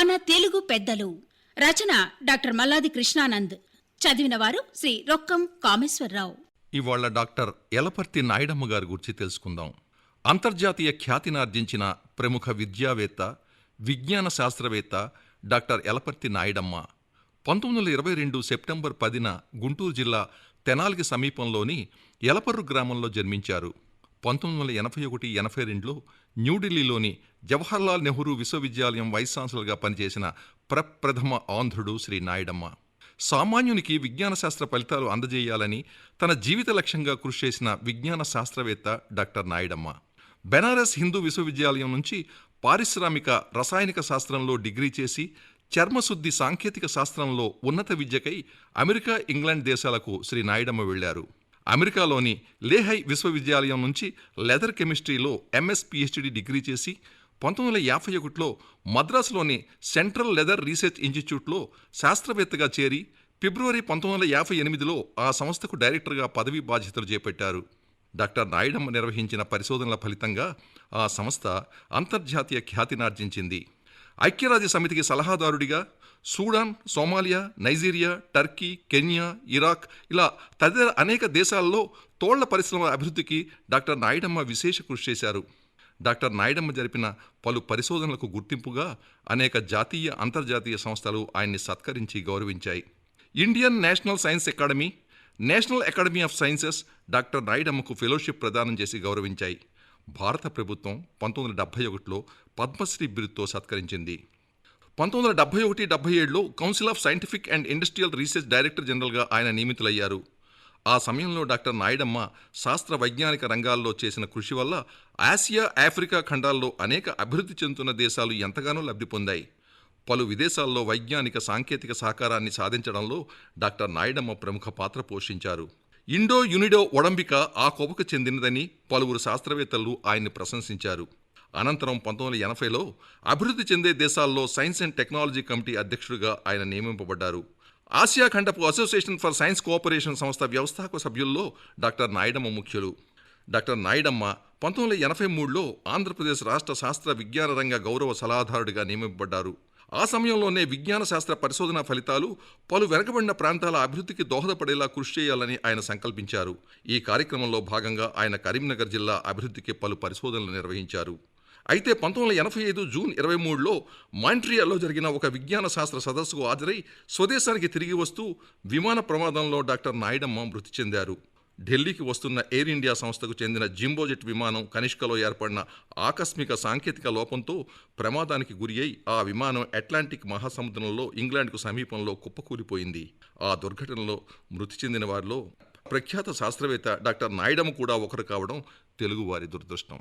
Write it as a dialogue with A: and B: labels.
A: మన తెలుగు పెద్దలు. రచన డాక్టర్ మల్లాది కృష్ణానంద్. చదివిన వారు శ్రీ రొక్కం కామేశ్వరరావు.
B: ఇవాళ డాక్టర్ ఎలపర్తి నాయుడమ్మ గారి గురించి తెలుసుకుందాం. అంతర్జాతీయ ఖ్యాతినార్జించిన ప్రముఖ విద్యావేత్త విజ్ఞాన శాస్త్రవేత్త డాక్టర్ ఎలపర్తి నాయుడమ్మ. పంతొమ్మిది వందల ఇరవై రెండు సెప్టెంబర్ పదిన గుంటూరు జిల్లా తెనాలికి సమీపంలోని ఎలపర్రు గ్రామంలో జన్మించారు. పంతొమ్మిది వందల ఎనభై ఒకటి ఎనభై రెండులో న్యూఢిల్లీలోని జవహర్లాల్ నెహ్రూ విశ్వవిద్యాలయం వైస్ ఛాన్సలర్గా పనిచేసిన ప్రప్రథమ ఆంధ్రుడు శ్రీ నాయుడమ్మ. సామాన్యునికి విజ్ఞాన శాస్త్ర ఫలితాలు అందజేయాలని తన జీవిత లక్ష్యంగా కృషి చేసిన విజ్ఞాన శాస్త్రవేత్త డాక్టర్ నాయుడమ్మ. బెనారస్ హిందూ విశ్వవిద్యాలయం నుంచి పారిశ్రామిక రసాయనిక శాస్త్రంలో డిగ్రీ చేసి చర్మశుద్ధి సాంకేతిక శాస్త్రంలో ఉన్నత విద్యకై అమెరికా ఇంగ్లాండ్ దేశాలకు శ్రీ నాయుడమ్మ వెళ్ళారు అమెరికాలోని లేహై విశ్వవిద్యాలయం నుంచి లెదర్ కెమిస్ట్రీలో ఎంఎస్ పిహెచ్డి డిగ్రీ చేసి పంతొమ్మిది వందల యాభై ఒకటిలో మద్రాసులోని సెంట్రల్ లెదర్ రీసెర్చ్ ఇన్స్టిట్యూట్లో శాస్త్రవేత్తగా చేరి ఫిబ్రవరి పంతొమ్మిది వందల యాభై ఎనిమిదిలో ఆ సంస్థకు డైరెక్టర్గా పదవీ బాధ్యతలు చేపట్టారు. డాక్టర్ నాయుడమ్మ నిర్వహించిన పరిశోధనల ఫలితంగా ఆ సంస్థ అంతర్జాతీయ ఖ్యాతినార్జించింది ఐక్యరాజ్య సమితికి సలహాదారుడిగా Sudan Somalia Nigeria Turkey Kenya Iraq ఇలా తదితర అనేక దేశాల్లో తోళ్ళ పరిశ్రమ అభివృద్ధికి డాక్టర్ నాయుడమ్మ విశేష కృషి చేశారు. డాక్టర్ నాయుడమ్మ జరిపిన పలు పరిశోధనలకు గుర్తింపుగా అనేక జాతీయ అంతర్జాతీయ సంస్థలు ఆయన్ని సత్కరించి గౌరవించాయి. Indian national science academy national academy of sciences doctor నాయుడమ్మకు fellowship ప్రదానం చేసి గౌరవించాయి. భారత ప్రభుత్వం పంతొమ్మిది వందల డెబ్బై ఒకటిలో పద్మశ్రీ బిరుదుతో సత్కరించింది. పంతొమ్మిది వందల డెబ్బై ఒకటి డెబ్బై ఏడులో council of scientific and industrial research director జనరల్గా ఆయన నియమితులయ్యారు. ఆ సమయంలో డాక్టర్ నాయుడమ్మ శాస్త్ర వైజ్ఞానిక రంగాల్లో చేసిన కృషి వల్ల ఆసియా ఆఫ్రికా ఖండాల్లో అనేక అభివృద్ధి చెందుతున్న దేశాలు ఎంతగానో లబ్ధి పొందాయి. పలు విదేశాల్లో వైజ్ఞానిక సాంకేతిక సహకారాన్ని సాధించడంలో డాక్టర్ నాయుడమ్మ ప్రముఖ పాత్ర పోషించారు. ఇండో యునిడో ఒడంబిక ఆ కోపకు చెందినదని పలువురు శాస్త్రవేత్తలు ఆయన్ని ప్రశంసించారు. అనంతరం పంతొమ్మిది వందల ఎనభైలో అభివృద్ధి చెందే దేశాల్లో సైన్స్ అండ్ టెక్నాలజీ కమిటీ అధ్యక్షుడిగా ఆయన నియమింపబడ్డారు. ఆసియా ఖండపు అసోసియేషన్ ఫర్ సైన్స్ కోఆపరేషన్ సంస్థ వ్యవస్థాపక సభ్యుల్లో డాక్టర్ నాయుడమ్మ ముఖ్యులు. డాక్టర్ నాయుడమ్మ పంతొమ్మిది వందల ఎనభై మూడులో ఆంధ్రప్రదేశ్ రాష్ట్ర శాస్త్ర విజ్ఞాన రంగ గౌరవ సలహాదారుడిగా నియమింపబడ్డారు. ఆ సమయంలోనే విజ్ఞాన శాస్త్ర పరిశోధన ఫలితాలు పలు వెనకబడిన ప్రాంతాల అభివృద్ధికి దోహదపడేలా కృషి చేయాలని ఆయన సంకల్పించారు. ఈ కార్యక్రమంలో భాగంగా ఆయన కరీంనగర్ జిల్లా అభివృద్ధికి పలు పరిశోధనలు నిర్వహించారు. అయితే పంతొమ్మిది వందల ఎనభై ఐదు జూన్ ఇరవై మూడులో మాంట్రియాలో జరిగిన ఒక విజ్ఞాన శాస్త్ర సదస్సుకు హాజరై స్వదేశానికి తిరిగి వస్తూ విమాన ప్రమాదంలో డాక్టర్ నాయుడమ్మ మృతి చెందారు. ఢిల్లీకి వస్తున్న ఎయిర్ ఇండియా సంస్థకు చెందిన జింబోజెట్ విమానం కనిష్కలో ఏర్పడిన ఆకస్మిక సాంకేతిక లోపంతో ప్రమాదానికి గురి అయి ఆ విమానం అట్లాంటిక్ మహాసముద్రంలో ఇంగ్లాండ్కు సమీపంలో కుప్పకూలిపోయింది. ఆ దుర్ఘటనలో మృతి చెందిన వారిలో ప్రఖ్యాత శాస్త్రవేత్త డాక్టర్ నాయుడమ్ కూడా ఒకరు కావడం తెలుగువారి దురదృష్టం.